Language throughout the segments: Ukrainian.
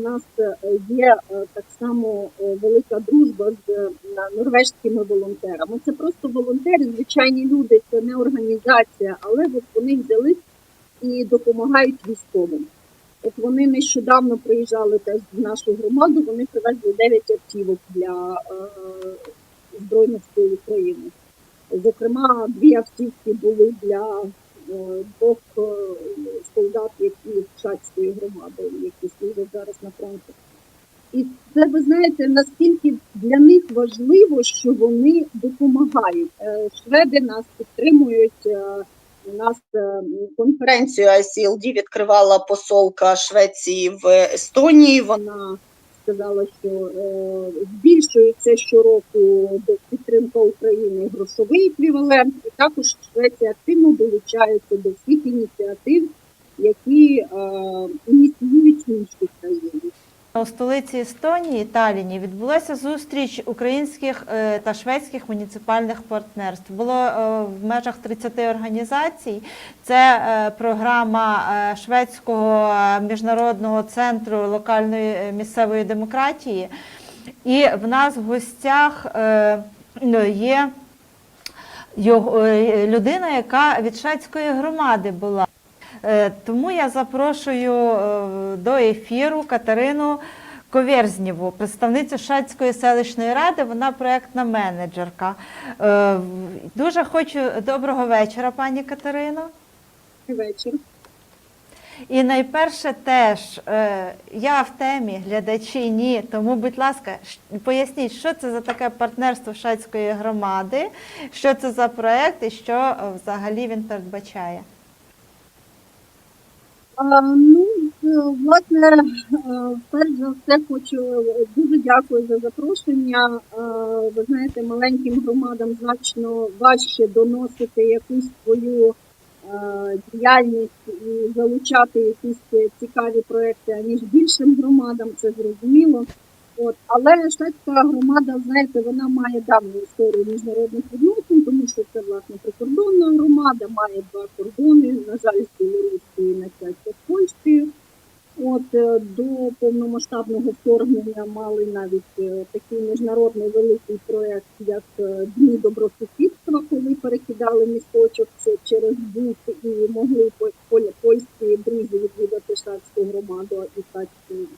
У нас е, є е, так само е, велика дружба з норвежськими волонтерами. Це просто волонтери, звичайні люди, це не організація, але от вони взяли і допомагають військовим. От вони нещодавно приїжджали теж в нашу громаду, вони привезли 9 автівок для Збройних сил України. Зокрема, дві автівки були для двох е, солдат, які з Шацької громади, які служать зараз на фронті. І це ви знаєте, наскільки для них важливо, що вони допомагають. Е, Шведи нас підтримують. е, У нас е, конференцію ICLD відкривала посолка Швеції в Естонії. Вона сказала, що е, збільшується щороку підтримка України грошовий еквівалент, і також Швеція активно долучається до всіх ініціатив, які е, ініціюють інші країни. У столиці Естонії Таліні відбулася зустріч українських е, та шведських муніципальних партнерств. Було е, в межах 30 організацій. Це е, програма шведського міжнародного центру локальної місцевої демократії. І в нас в гостях ну, є людина, яка від шведської громади була. Е, Тому я запрошую е, до ефіру Катерину Коверзнєву, представницю Шацької селищної ради. Вона проєктна менеджерка. Е, Дуже хочу доброго вечора, пані Катерино. Вечір. І найперше теж я в темі, глядачі ні. Тому, будь ласка, поясніть, що це за таке партнерство Шацької громади, що це за проєкт і що взагалі він передбачає. Ну, е, власне, е, перш за все хочу е, дуже дякую за запрошення. Ви знаєте, маленьким громадам значно важче доносити якусь свою діяльність і залучати якісь цікаві проекти, аніж більшим громадам, це зрозуміло. От, але шведська громада, знаєте, вона має давню історію міжнародних відносин, тому що це власне прикордонна громада, має два кордони, на жаль, з Білорусією, на щастя, з Польщею. От е, до повномасштабного вторгнення мали навіть е, такий міжнародний великий проект, як е, Дні добросусідства, коли перекидали місточок через Бут і могли по- поль- польські друзі відвідати шацьку громаду і Польщу.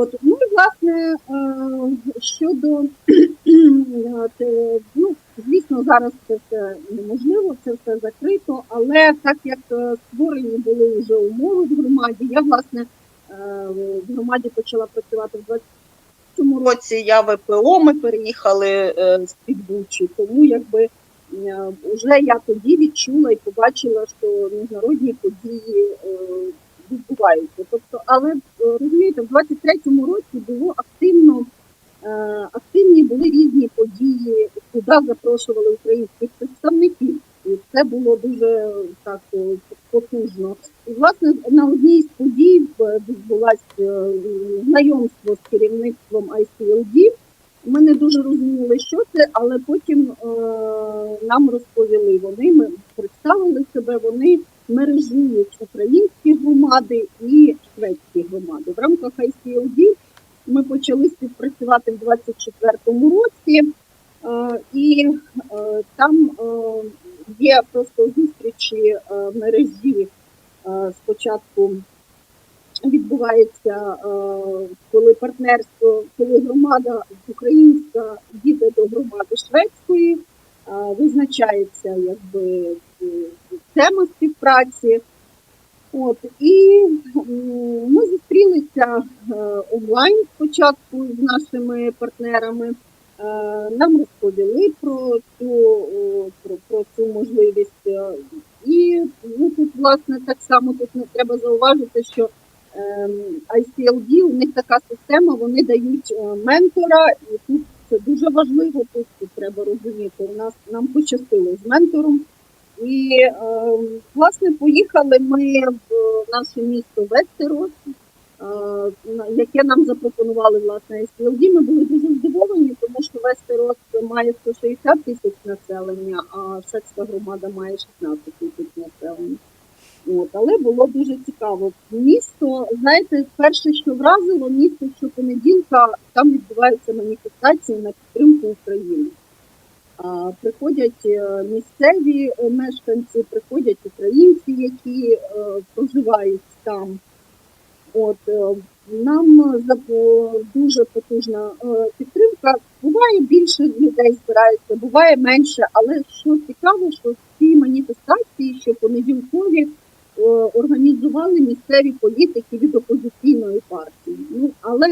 От ну і власне е, щодо е, ну звісно, зараз це все неможливо, це все закрито. Але так як е, створені були вже умови в громаді, я власне в громаді почала працювати в 20 році. Я ВПО, ми переїхали з під Бучі, тому якби вже я тоді відчула і побачила, що міжнародні події відбуваються. Тобто, але е, розумієте, в 23-му році було активно е, активні були різні події, куди запрошували українських представників. І це було дуже так е, потужно. І власне на одній з подій відбулося знайомство з керівництвом ICLD. Ми не дуже розуміли, що це, але потім е, нам розповіли вони. Ми представили себе. Вони мережують українські громади і шведські громади. В рамках ICLD ми почали співпрацювати в 24-му році, е, і е, там е, є просто зустрічі в мережі. Спочатку відбувається, коли партнерство, коли громада українська їде до громади шведської, визначається якби тема співпраці. От і ми зустрілися е, онлайн спочатку з нашими партнерами. Е, Нам розповіли про цю, про, про цю можливість. е, І ну, тут, власне, так само тут не треба зауважити, що ем, ICLD, у них така система, вони дають ментора, і тут це дуже важливо, тут треба розуміти. У нас нам пощастило з ментором. І е, власне поїхали ми в наше місто Вестерос, е, яке нам запропонували власне SLD. Ми були дуже здивовані, тому що Вестерос має 160 тисяч населення, а Шацька громада має 16 тисяч населення. От, але було дуже цікаво. Місто, знаєте, перше, що вразило, місто щопонеділка там відбуваються маніфестації на підтримку України. Приходять е, місцеві е, мешканці, приходять українці, які е, проживають там. От нам дуже потужна підтримка. Буває більше людей збирається, буває менше, але що цікаво, що ці маніфестації, що понеділкові, організували місцеві політики від опозиційної партії. Ну але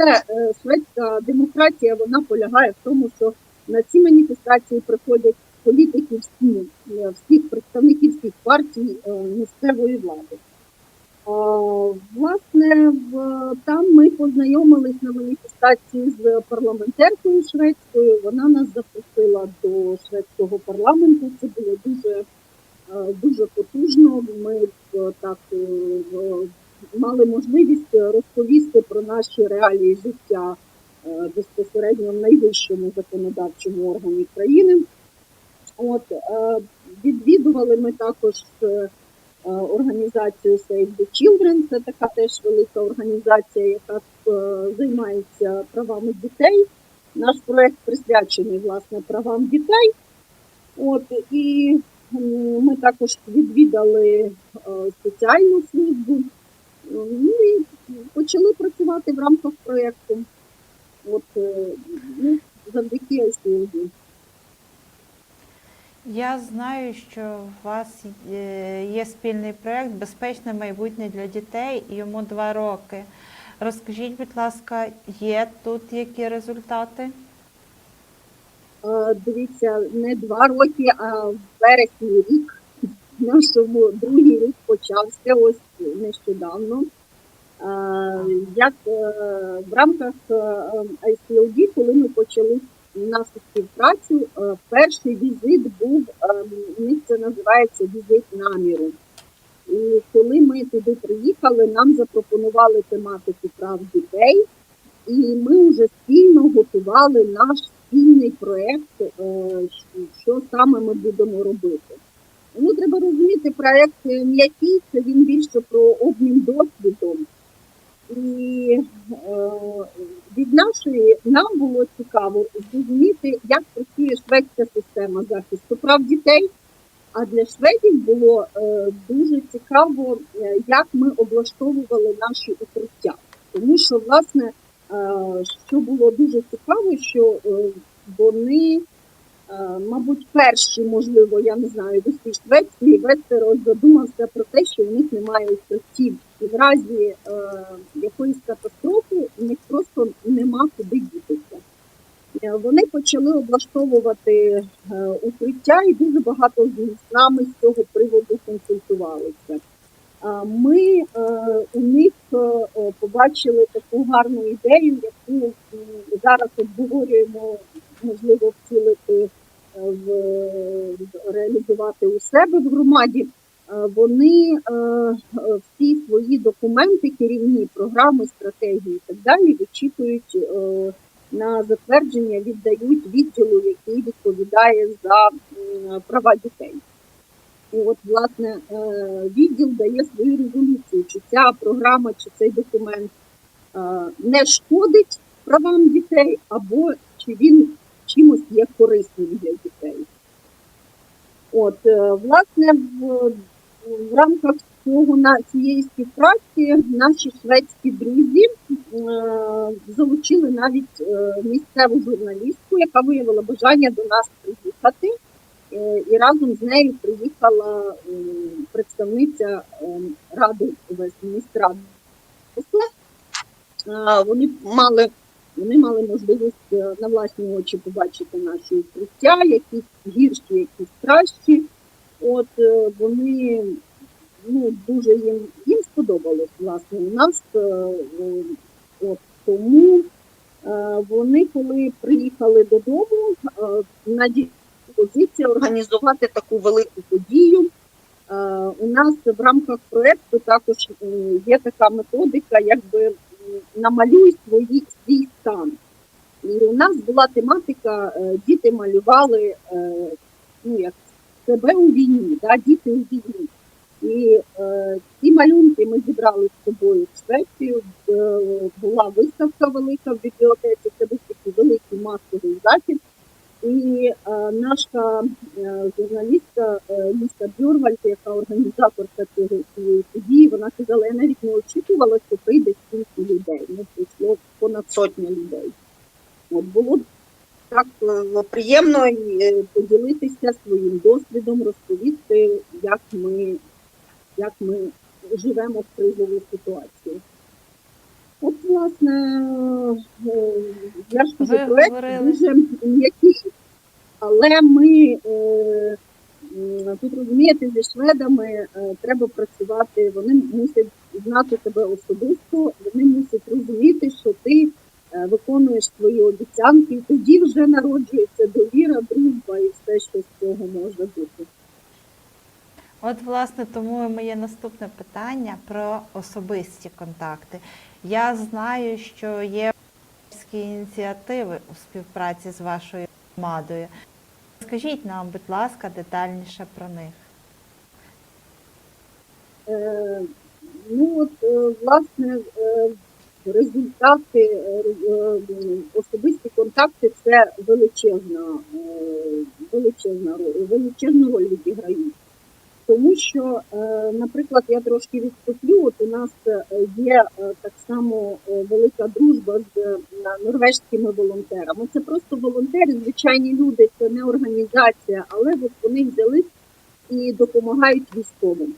шведська демократія вона полягає в тому, що на ці маніфестації приходять політики всі, е, всіх представників всіх партій е, місцевої влади. Власне, там ми познайомились на маніфестації з парламентеркою шведською. Вона нас запросила до шведського парламенту. Це було дуже, е, дуже потужно. Ми так мали можливість розповісти про наші реалії життя безпосередньо в найвищому законодавчому органі країни. От е, відвідували ми також е, е, організацію Save the Children. Це така теж велика організація, яка е, займається правами дітей. Наш проект присвячений власне правам дітей. От і ми також відвідали е, соціальну службу. Ну і почали працювати в рамках проєкту. От е, ну, завдяки ICLD. Я знаю, що у вас е, є спільний проєкт Безпечне майбутнє для дітей, йому два роки. Розкажіть, будь ласка, є тут які результати? Дивіться, не два роки, а в вересні рік. Нашому другий рік почався ось нещодавно. Е, Як е, в рамках е, ICLD, коли ми почали нашу співпрацю, е, перший візит був, е, у них це називається візит наміру. І коли ми туди приїхали, нам запропонували тематику прав дітей, і ми вже спільно готували наш спільний проєкт, е, що саме ми будемо робити. Ну, треба розуміти, проєкт е, м'який, це він більше про обмін досвідом. І е, від нашої нам було цікаво зрозуміти, як працює шведська система захисту прав дітей. А для шведів було е, дуже цікаво, е, як ми облаштовували наші укриття. Тому що, власне, е, що було дуже цікаво, що е, вони, мабуть, перші, можливо, я не знаю, в усій Швеції Вестерос задумався про те, що у них немає укриттів. І в разі е, якоїсь катастрофи у них просто нема куди дітися. Е, Вони почали облаштовувати е, укриття, і дуже багато з нами з цього приводу консультувалися. Ми е, у них е, е, побачили таку гарну ідею, яку зараз обговорюємо, можливо, втілити е, в реалізувати у себе в громаді. Е, Вони е, е, всі свої документи, керівні програми, стратегії і так далі вичікують е, на затвердження, віддають відділу, який відповідає за права дітей. І от, власне, е, відділ дає свою резолюцію, чи ця програма, чи цей документ е, не шкодить правам дітей, або чи він чимось є корисним для дітей. От, е, власне, в, в рамках цього на цієї співпраці наші шведські друзі е, залучили навіть е, місцеву журналістку, яка виявила бажання до нас приїхати. Е, І разом з нею приїхала е, представниця е, ради Вестміністради. Вони мали вони мали можливість е, на власні очі побачити наші укриття, якісь гірші, якісь кращі. От е, вони ну, дуже їм, їм сподобалось власне у нас. е, От, тому вони, коли приїхали додому, надіялися позиція організувати таку велику подію. У нас в рамках проекту також є така методика, якби намалюй свої свій стан. І у нас була тематика, е, діти малювали е, ну, як себе у війні, да, діти у війні. І е, ці малюнки ми зібрали з собою в Швецію. Була виставка велика в бібліотеці. Це був такий великий масовий захід. І е, наша е, журналістка е, Ліса Бюрвальд, яка організаторка цієї події, вона казала, я навіть не очікувала, що прийде стільки людей. Ну, прийшло понад сотня людей. От було так приємно поділитися своїм досвідом, розповісти, як ми, як ми живемо в кризовій ситуації. От, власне, е, я ж кажу, проект дуже м'який, але ми е, тут розумієте, зі шведами е, треба працювати, вони мусять знати тебе особисто, вони мусять розуміти, що ти виконуєш свої обіцянки, і тоді вже народжується довіра, дружба і все, що з цього може бути. От, власне, тому і моє наступне питання про особисті контакти. Я знаю, що є ініціативи у співпраці з вашою громадою. Скажіть нам, будь ласка, детальніше про них. Е, Ну от е, власне е, результати, особисті контакти це величезна, величезна величезну роль відіграють. Тому що, е, наприклад, я трошки відступлю, от у нас е, є е, так само велика дружба з норвежськими волонтерами. Це просто волонтери, звичайні люди, це не організація, але от вони взяли і допомагають військовим.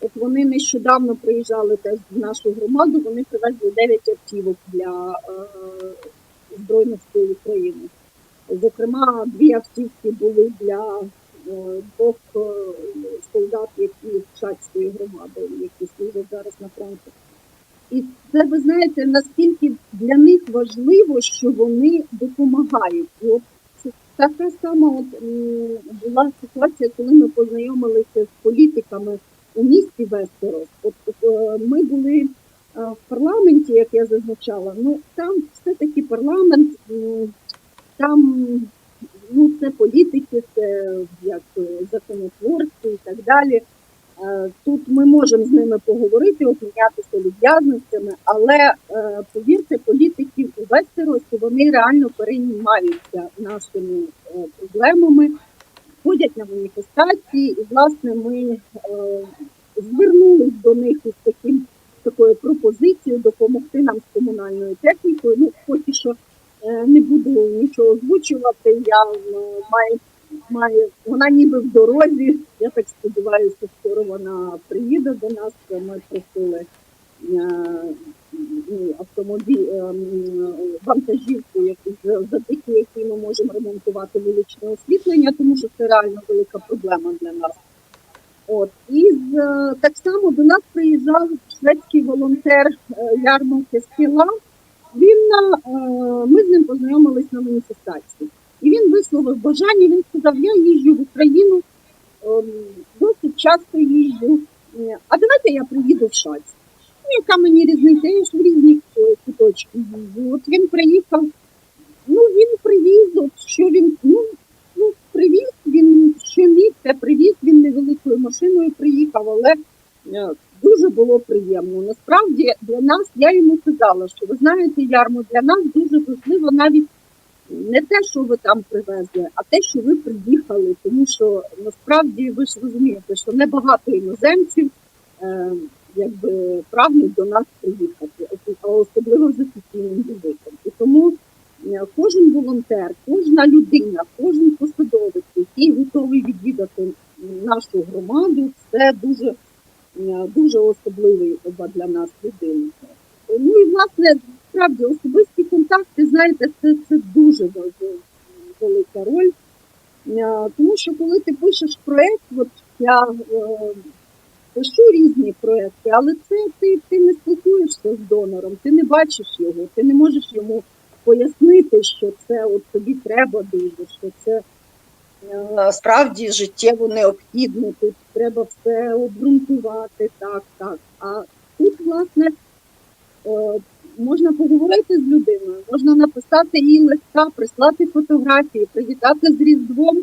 От вони нещодавно приїжджали теж в нашу громаду, вони привезли 9 автівок для Збройних сил України. Зокрема, дві автівки були для двох е, солдат, які Шацької громади, які служать зараз на фронті. І це ви знаєте, наскільки для них важливо, що вони допомагають. І от така сама от, була ситуація, коли ми познайомилися з політиками у місті Вестерос. От е, ми були е, в парламенті, як я зазначала. Ну там все-таки парламент, там ну це політики, це як е, законотворці і так далі. Е, Тут ми можемо з ними поговорити, обмінятися люб'язностями, але е, повірте, політики у Вестеросі вони реально переймаються нашими проблемами, ходять на маніфестації, і власне ми звернулись до них із таким такою пропозицією допомогти нам з комунальною технікою. Ну, поки що не буду нічого озвучувати. Я е, маю, маю вона ніби в дорозі. Я так сподіваюся, скоро вона приїде до нас. Ми просили е, ну, автомобіль е, вантажівку, яку за- завдяки якій ми можемо ремонтувати вуличне освітлення, тому що це реально велика проблема для нас. От і з, е, так само до нас приїжджав шведський волонтер е, Ярмо Кескіла. Він е, ми з ним познайомились на маніфестації, і він висловив бажання. Він сказав: Я їжджу в Україну, ем, досить часто їжджу. А давайте я приїду в Шаць. Ну, яка мені різниця? Я ж в різні куточки їжджу. От він приїхав. Ну він привіз, от що він ну, ну привіз. Він що міг, це привіз. Він невеликою машиною приїхав, але е, дуже було приємно. Насправді для нас я йому казала, що ви знаєте, Ярмо, для нас дуже важливо навіть не те, що ви там привезли, а те, що ви приїхали. Тому що насправді ви ж розумієте, що небагато іноземців е, якби прагнуть до нас приїхати, особливо з офіційним візитом. І тому е, кожен волонтер, кожна людина, кожен посадовець, який готовий відвідати нашу громаду, це дуже, е, дуже особливий оба для нас людина. Ну і власне справді особисті контакти, знаєте, це, це дуже велика роль. Тому що коли ти пишеш проєкт, от я е, пишу різні проекти, але це ти, ти не спілкуєшся з донором, ти не бачиш його, ти не можеш йому пояснити, що це от тобі треба дуже, що це е, справді життєво необхідно. Тут треба все обґрунтувати, так, так. А тут, власне, можна поговорити з людиною, можна написати їй листа, прислати фотографії, привітати з Різдвом,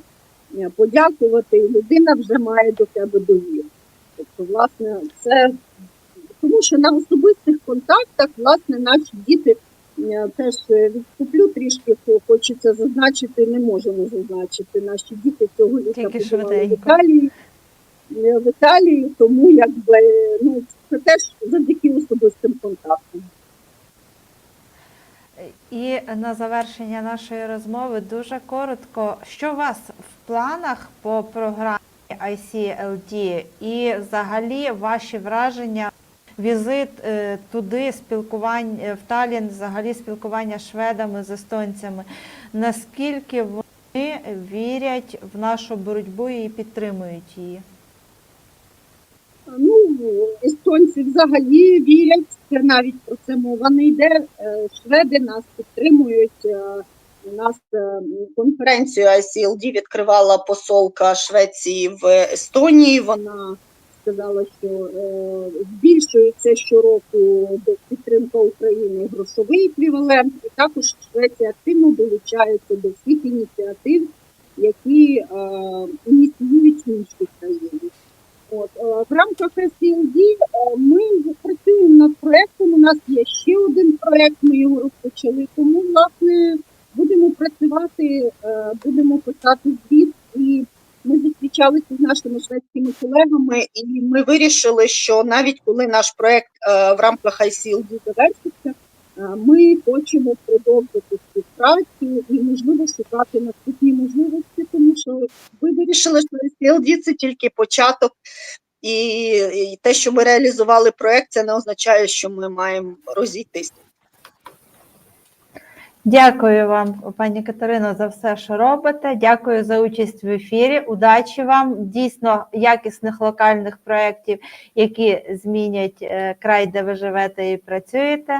е, подякувати, і людина вже має до тебе довіру. Тобто, власне, це тому що на особистих контактах, власне, наші діти е, теж е, відступлю трішки, хочеться зазначити, не можемо зазначити. Наші діти цього літа побували в. Італії, е, в Італії, тому якби ну це теж завдяки особистим контактам. І на завершення нашої розмови дуже коротко, що у вас в планах по програмі ICLD і взагалі ваші враження, візит е, туди, спілкування в Талін, взагалі спілкування з шведами, з естонцями. Наскільки вони вірять в нашу боротьбу і підтримують її? Ну, естонці взагалі вірять, навіть про це мова не йде. Е, Шведи нас підтримують. е, У нас е, Конференцію ICLD відкривала посолка Швеції в Естонії. Вона сказала, що е, збільшується щороку підтримка України грошовий еквівалент, і також Швеція активно долучається до всіх ініціатив, які е, ініціюють е, в рамках SLD е, ми працюємо над проектом. У нас є ще один проект, ми його розпочали. Тому, власне, будемо працювати, е, будемо писати звіт. І ми зустрічалися з нашими шведськими колегами. і ми вирішили, що навіть коли наш проект е, в рамках ICLD завершиться. Е, Ми хочемо продовжити співпрацю і можливо шукати наступні можливості, тому що ми вирішили, що ICLD – це тільки початок. І, і те, що ми реалізували проект, це не означає, що ми маємо розійтись. Дякую вам, пані Катерино, за все, що робите. Дякую за участь в ефірі. Удачі вам, дійсно якісних локальних проєктів, які змінять е, край, де ви живете і працюєте.